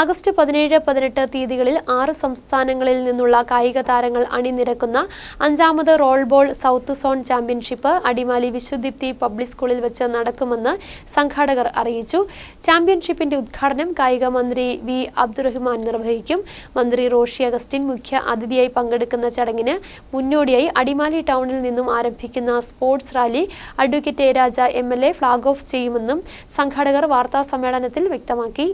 August പതിനേഴ് പതിനെട്ട് തീയതികളിൽ ആറ് സംസ്ഥാനങ്ങളിൽ നിന്നുള്ള കായിക താരങ്ങൾ അണിനിരക്കുന്ന അഞ്ചാമത് roll ball south zone championship Adimali Vishwadeepthi public സ്കൂളിൽ വെച്ച് നടക്കുമെന്ന് സംഘാടകർ അറിയിച്ചു. ചാമ്പ്യൻഷിപ്പിന്റെ ഉദ്ഘാടനം കായിക മന്ത്രി വി അബ്ദുറഹ്മാൻ നിർവഹിക്കും. മന്ത്രി റോഷി അഗസ്റ്റിൻ മുഖ്യ അതിഥിയായി പങ്കെടുക്കുന്ന ചടങ്ങിന് മുന്നോടിയായി അടിമാലി ടൗണിൽ നിന്നും ആരംഭിക്കുന്ന sports rally advocate A Raja M L A flag off ചെയ്യുമെന്നും സംഘാടകർ വാർത്താ സമ്മേളനത്തിൽ വ്യക്തമാക്കി.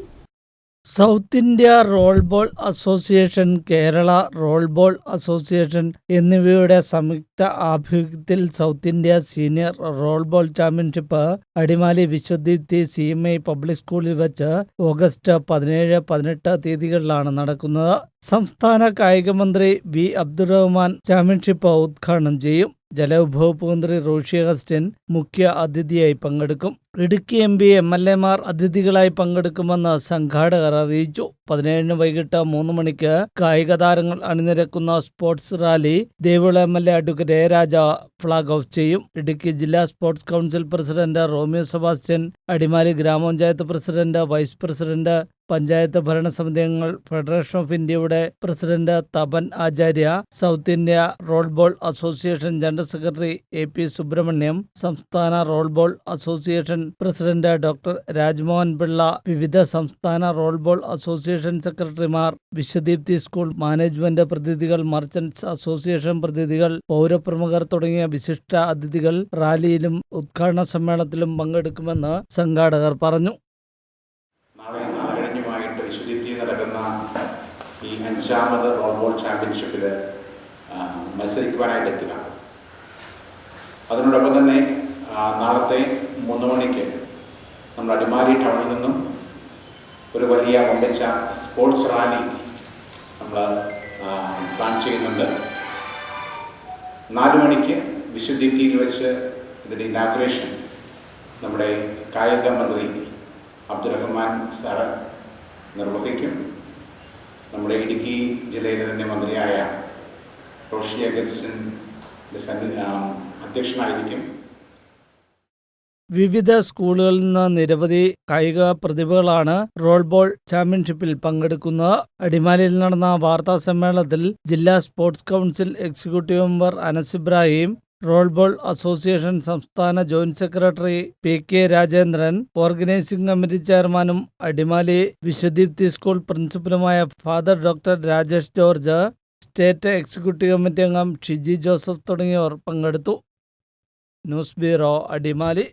South India roll ball association Kerala roll ball association എന്നിവയുടെ സംയുക്ത ആഭിമുഖ്യത്തിൽ south India senior roll ball championship Adimali Vishwadeepthi C M I public സ്കൂളിൽ വെച്ച് ഓഗസ്റ്റ് പതിനേഴ് പതിനെട്ട് തീയതികളിലാണ് നടക്കുന്നത്. സംസ്ഥാന കായിക മന്ത്രി വി അബ്ദുറഹ്മാൻ ചാമ്പ്യൻഷിപ്പ് ഉദ്ഘാടനം ചെയ്യും. ജലവിഭവ മന്ത്രി റോഷി അഗസ്റ്റിൻ മുഖ്യ അതിഥിയായി പങ്കെടുക്കും. Idukki M P M L എമാർ അതിഥികളായി പങ്കെടുക്കുമെന്ന് സംഘാടകർ അറിയിച്ചു. പതിനേഴിന് വൈകിട്ട് മൂന്ന് മണിക്ക് കായിക താരങ്ങൾ അണിനിരക്കുന്ന sports rally ദേവിള M L A advocate A flag off ചെയ്യും. ഇടുക്കി ജില്ലാ sports council president Romeo Sebastian Adimali ഗ്രാമപഞ്ചായത്ത് പ്രസിഡന്റ് വൈസ് പ്രസിഡന്റ് പഞ്ചായത്ത് ഭരണസമിതി അംഗങ്ങൾ ഫെഡറേഷൻ ഓഫ് ഇന്ത്യയുടെ president Tapan Acharya south India roll ball association general secretary A P Subrahmanyam സംസ്ഥാന roll ball association president doctor Rajmohan Pillai വിവിധ സംസ്ഥാന roll ball association സെക്രട്ടറിമാർ Vishwadeepthi school management പ്രതിനിധികൾ merchants association പ്രതിനിധികൾ പൗരപ്രമുഖർ തുടങ്ങിയ വിശിഷ്ട അതിഥികൾ റാലിയിലും ഉദ്ഘാടന സമ്മേളനത്തിലും പങ്കെടുക്കുമെന്ന് സംഘാടകർ പറഞ്ഞു. വിശ്വദീപ്തിയിൽ നടക്കുന്ന ഈ അഞ്ചാമത് റോൾബോൾ ചാമ്പ്യൻഷിപ്പിൽ മത്സരിക്കുവാനായിട്ട് എത്തുക അതിനോടൊപ്പം തന്നെ നാളത്തെ മൂന്ന് മണിക്ക് നമ്മൾ അടിമാലി ടൗണിൽ നിന്നും ഒരു വലിയ പമ്പിച്ച സ്പോർട്സ് റാലി നമ്മൾ പ്ലാൻ ചെയ്യുന്നുണ്ട്. നാല് മണിക്ക് വിശ്വദീപ്തിയിൽ വെച്ച് ഇതിന്റെ ഇനാഗ്രേഷൻ നമ്മുടെ കായിക മന്ത്രി അബ്ദുറഹ്മാൻ സാറ് നിർവഹിക്കും. നമ്മുടെ ഇടുക്കി ജില്ലയിലെ തന്നെ മന്ത്രിയായ റോഷി അഗസ്റ്റിൻ സന്നി അധ്യക്ഷനായിരിക്കും. വിവിധ സ്കൂളുകളിൽ നിന്ന് നിരവധി കായിക പ്രതിഭകളാണ് റോൾബോൾ ചാമ്പ്യൻഷിപ്പിൽ പങ്കെടുക്കുന്നത് അടിമാലിയിൽ നടന്ന വാർത്താ സമ്മേളനത്തിൽ ജില്ലാ sports council executive member Anas Ibrahim roll ball association സംസ്ഥാന joint secretary P K Rajendran organizing committee ചെയർമാനും Adimali Vishwadeepthi school പ്രിൻസിപ്പലുമായ father doctor Rajesh George state executive committee അംഗം ഷിജി ജോസഫ് തുടങ്ങിയവർ പങ്കെടുത്തു. News bureau Adimali.